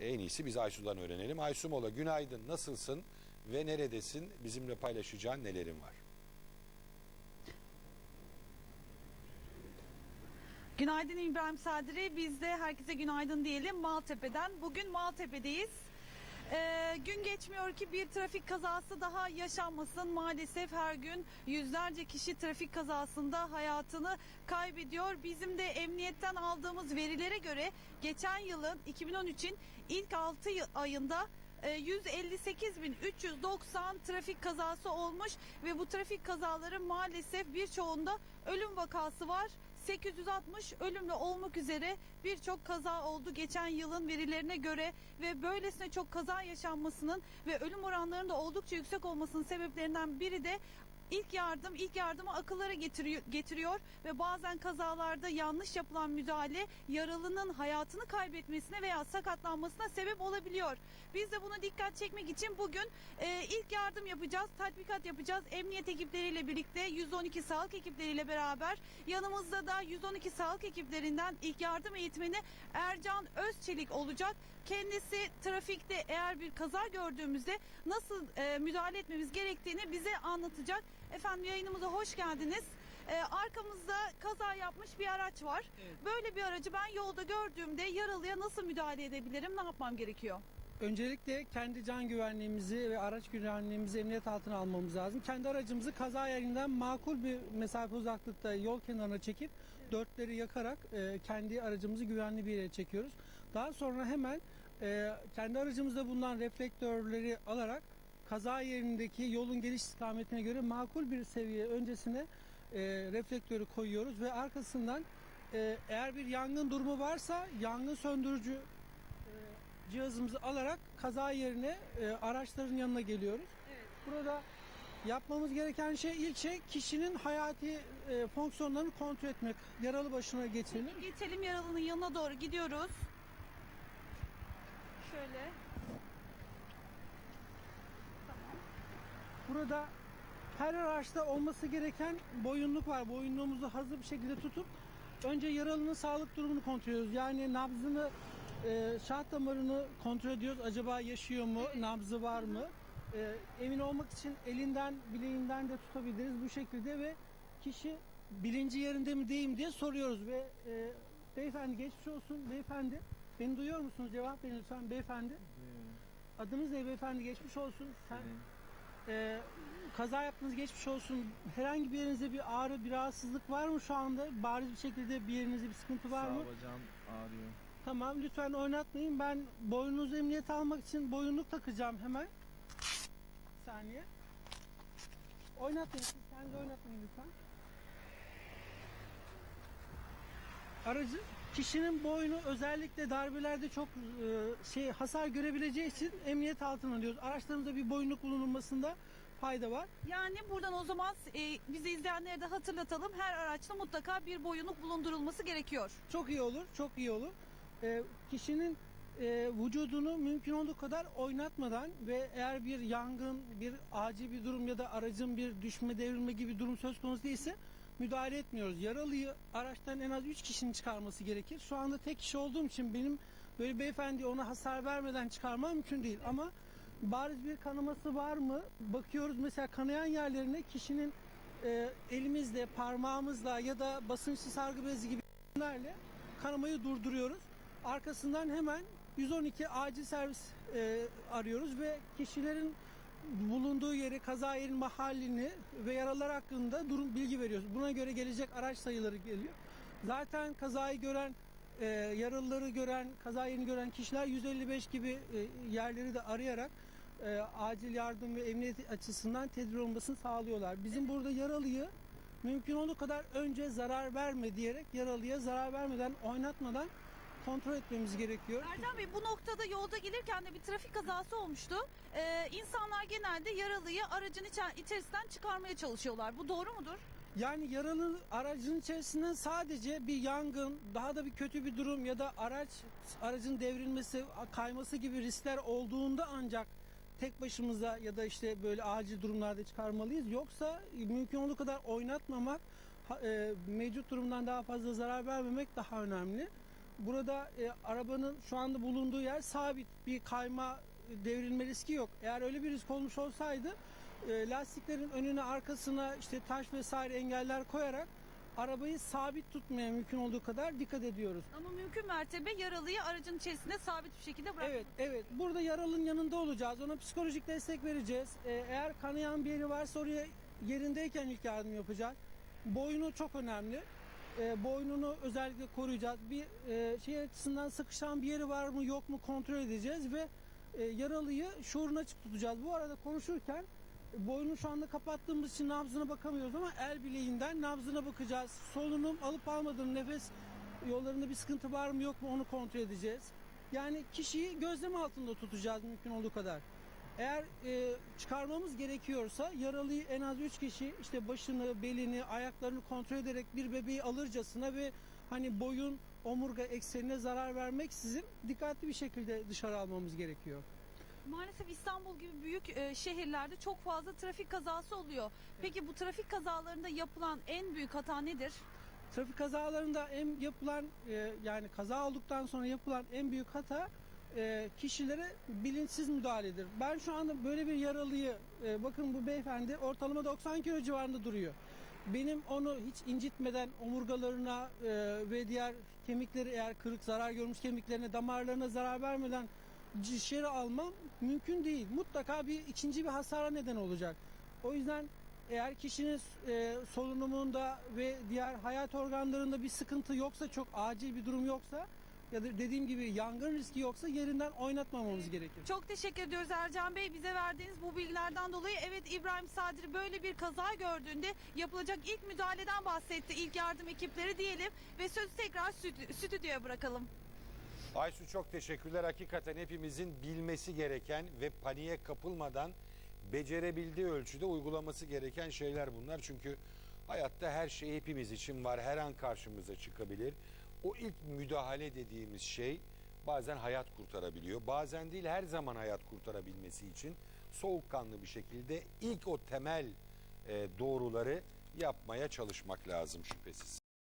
En iyisi biz Aysu'dan öğrenelim. Aysu Mola günaydın nasılsın ve neredesin? Bizimle paylaşacağın nelerin var? Günaydın İbrahim Sadri. Biz de herkese günaydın diyelim Maltepe'den. Bugün Maltepe'deyiz. Ee, gün geçmiyor ki bir trafik kazası daha yaşanmasın. Maalesef her gün yüzlerce kişi trafik kazasında hayatını kaybediyor. Bizim de emniyetten aldığımız verilere göre geçen yılın 2013'in ilk 6 ayında e, 158.390 trafik kazası olmuş ve bu trafik kazaları maalesef birçoğunda ölüm vakası var. 860 ölümle olmak üzere birçok kaza oldu. Geçen yılın verilerine göre ve böylesine çok kaza yaşanmasının ve ölüm oranlarının da oldukça yüksek olmasının sebeplerinden biri de ilk yardım, ilk yardımı akıllara getiriyor, getiriyor ve bazen kazalarda yanlış yapılan müdahale yaralının hayatını kaybetmesine veya sakatlanmasına sebep olabiliyor. Biz de buna dikkat çekmek için bugün e, ilk yardım yapacağız, tatbikat yapacağız. Emniyet ekipleriyle birlikte 112 sağlık ekipleriyle beraber yanımızda da 112 sağlık ekiplerinden ilk yardım eğitmeni Ercan Özçelik olacak. Kendisi trafikte eğer bir kaza gördüğümüzde nasıl e, müdahale etmemiz gerektiğini bize anlatacak. Efendim yayınımıza hoş geldiniz. E, arkamızda kaza yapmış bir araç var. Böyle bir aracı ben yolda gördüğümde yaralıya nasıl müdahale edebilirim? Ne yapmam gerekiyor? Öncelikle kendi can güvenliğimizi ve araç güvenliğimizi emniyet altına almamız lazım. Kendi aracımızı kaza yerinden makul bir mesafe uzaklıkta yol kenarına çekip dörtleri yakarak e, kendi aracımızı güvenli bir yere çekiyoruz. Daha sonra hemen e, kendi aracımızda bulunan reflektörleri alarak kaza yerindeki yolun geliş istikametine göre makul bir seviye öncesine e, reflektörü koyuyoruz ve arkasından e, eğer bir yangın durumu varsa yangın söndürücü e, cihazımızı alarak kaza yerine e, araçların yanına geliyoruz. Burada yapmamız gereken şey ilk şey kişinin hayati e, fonksiyonlarını kontrol etmek. Yaralı başına geçelim. Geçelim yaralının yanına doğru gidiyoruz. Şöyle. Burada her araçta olması gereken boyunluk var. Boyunluğumuzu hazır bir şekilde tutup önce yaralının sağlık durumunu kontrol ediyoruz. Yani nabzını, e, şah damarını kontrol ediyoruz. Acaba yaşıyor mu, nabzı var mı? E, emin olmak için elinden, bileğinden de tutabiliriz bu şekilde ve kişi bilinci yerinde mi değil mi diye soruyoruz ve e, beyefendi geçmiş olsun beyefendi. Beni duyuyor musunuz? Cevap verin lütfen beyefendi. Adınız ne beyefendi? Geçmiş olsun. Sen, ee, kaza yaptınız geçmiş olsun. Herhangi bir yerinizde bir ağrı, bir rahatsızlık var mı şu anda? Bariz bir şekilde bir yerinizde bir sıkıntı var Sağ mı? bacağım ağrıyor. Tamam lütfen oynatmayın. Ben boynunuzu emniyete almak için boyunluk takacağım hemen. Bir saniye. Oynatmayın. Siz kendi oynatmayın lütfen. Aracı kişinin boynu özellikle darbelerde çok e, şey hasar görebileceği için emniyet altına alıyoruz. Araçlarımızda bir boyunluk bulunmasında fayda var. Yani buradan o zaman e, bizi izleyenlere de hatırlatalım. Her araçta mutlaka bir boyunluk bulundurulması gerekiyor. Çok iyi olur, çok iyi olur. Ee, kişinin e, vücudunu mümkün olduğu kadar oynatmadan ve eğer bir yangın, bir acil bir durum ya da aracın bir düşme devrilme gibi durum söz konusu değilse müdahale etmiyoruz. Yaralıyı araçtan en az 3 kişinin çıkarması gerekir. Şu anda tek kişi olduğum için benim böyle beyefendi ona hasar vermeden çıkarmam mümkün değil. Ama bariz bir kanaması var mı? Bakıyoruz mesela kanayan yerlerine kişinin e, elimizle, parmağımızla ya da basınçlı sargı bezi gibi kanamayı durduruyoruz. Arkasından hemen 112 acil servis e, arıyoruz ve kişilerin bulunduğu yeri, kaza yerin mahallini ve yaralar hakkında durum bilgi veriyoruz. Buna göre gelecek araç sayıları geliyor. Zaten kazayı gören, e, yaralıları gören, kaza yerini gören kişiler 155 gibi e, yerleri de arayarak e, acil yardım ve emniyet açısından tedbir olmasını sağlıyorlar. Bizim burada yaralıyı mümkün olduğu kadar önce zarar verme diyerek yaralıya zarar vermeden, oynatmadan kontrol etmemiz gerekiyor. Ercan Bey bu noktada yolda gelirken de bir trafik kazası olmuştu. Ee, insanlar genelde yaralıyı aracın içer- içerisinden çıkarmaya çalışıyorlar. Bu doğru mudur? Yani yaralı aracın içerisinden sadece bir yangın, daha da bir kötü bir durum ya da araç aracın devrilmesi, kayması gibi riskler olduğunda ancak tek başımıza ya da işte böyle acil durumlarda çıkarmalıyız. Yoksa mümkün olduğu kadar oynatmamak, e, mevcut durumdan daha fazla zarar vermemek daha önemli. Burada e, arabanın şu anda bulunduğu yer sabit bir kayma e, devrilme riski yok. Eğer öyle bir risk olmuş olsaydı e, lastiklerin önüne arkasına işte taş vesaire engeller koyarak arabayı sabit tutmaya mümkün olduğu kadar dikkat ediyoruz. Ama mümkün mertebe yaralıyı aracın içerisinde sabit bir şekilde bırak. Evet, evet. Burada yaralının yanında olacağız. Ona psikolojik destek vereceğiz. Ee, eğer kanayan bir yeri varsa oraya yerindeyken ilk yardım yapacağız. Boynu çok önemli. Ee, boynunu özellikle koruyacağız. Bir e, şey açısından sıkışan bir yeri var mı yok mu kontrol edeceğiz ve e, yaralıyı şuuruna açık tutacağız. Bu arada konuşurken e, boynunu şu anda kapattığımız için nabzına bakamıyoruz ama el bileğinden nabzına bakacağız. Solunum alıp almadığını, nefes yollarında bir sıkıntı var mı yok mu onu kontrol edeceğiz. Yani kişiyi gözlem altında tutacağız mümkün olduğu kadar. Eğer e, çıkarmamız gerekiyorsa yaralıyı en az 3 kişi işte başını, belini, ayaklarını kontrol ederek bir bebeği alırcasına ve hani boyun, omurga eksenine zarar vermeksizin dikkatli bir şekilde dışarı almamız gerekiyor. Maalesef İstanbul gibi büyük e, şehirlerde çok fazla trafik kazası oluyor. Peki bu trafik kazalarında yapılan en büyük hata nedir? Trafik kazalarında en yapılan e, yani kaza olduktan sonra yapılan en büyük hata e, kişilere bilinçsiz müdahaledir. Ben şu anda böyle bir yaralıyı e, bakın bu beyefendi ortalama 90 kilo civarında duruyor. Benim onu hiç incitmeden omurgalarına e, ve diğer kemikleri eğer kırık zarar görmüş kemiklerine damarlarına zarar vermeden dışarı almam mümkün değil. Mutlaka bir ikinci bir hasara neden olacak. O yüzden eğer kişinin e, solunumunda ve diğer hayat organlarında bir sıkıntı yoksa çok acil bir durum yoksa ya da dediğim gibi yangın riski yoksa yerinden oynatmamamız gerekir. Çok teşekkür ediyoruz Ercan Bey bize verdiğiniz bu bilgilerden dolayı. Evet İbrahim Sadri böyle bir kaza gördüğünde yapılacak ilk müdahaleden bahsetti ilk yardım ekipleri diyelim ve sözü tekrar stü- stüdyoya bırakalım. Aysu çok teşekkürler. Hakikaten hepimizin bilmesi gereken ve paniğe kapılmadan becerebildiği ölçüde uygulaması gereken şeyler bunlar. Çünkü hayatta her şey hepimiz için var. Her an karşımıza çıkabilir. O ilk müdahale dediğimiz şey bazen hayat kurtarabiliyor. Bazen değil her zaman hayat kurtarabilmesi için soğukkanlı bir şekilde ilk o temel e, doğruları yapmaya çalışmak lazım şüphesiz.